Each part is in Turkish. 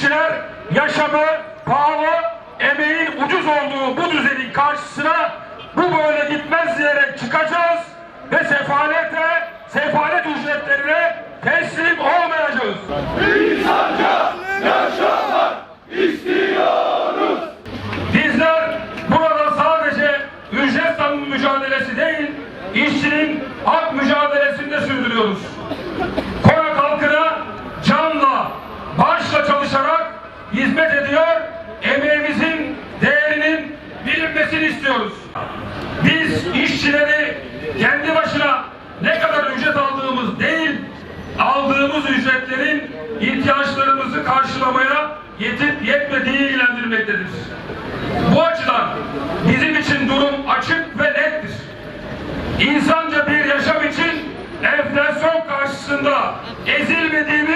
işçiler yaşamı pahalı, emeğin ucuz olduğu bu düzenin karşısına bu böyle gitmez diyerek çıkacağız ve sefalete, sefalet ücretlerine teslim olmayacağız. Bizler burada sadece ücret zammı mücadelesi değil, işçinin hak mücadelesini de sürdürüyoruz. Hizmet ediyor, emeğimizin değerinin bilinmesini istiyoruz. Biz işçileri kendi başına ne kadar ücret aldığımız değil, aldığımız ücretlerin ihtiyaçlarımızı karşılamaya yetip yetmediği ilgilendirmektedir. Bu açıdan bizim için durum açık ve nettir. İnsanca bir yaşam için enflasyon karşısında ezilmediğimiz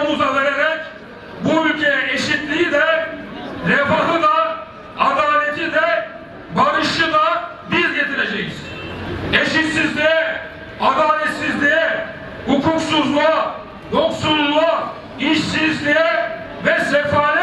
omuza vererek bu ülkeye eşitliği de, refahı da, adaleti de, barışı da biz getireceğiz. Eşitsizliğe, adaletsizliğe, hukuksuzluğa, yoksulluğa, işsizliğe ve sefalete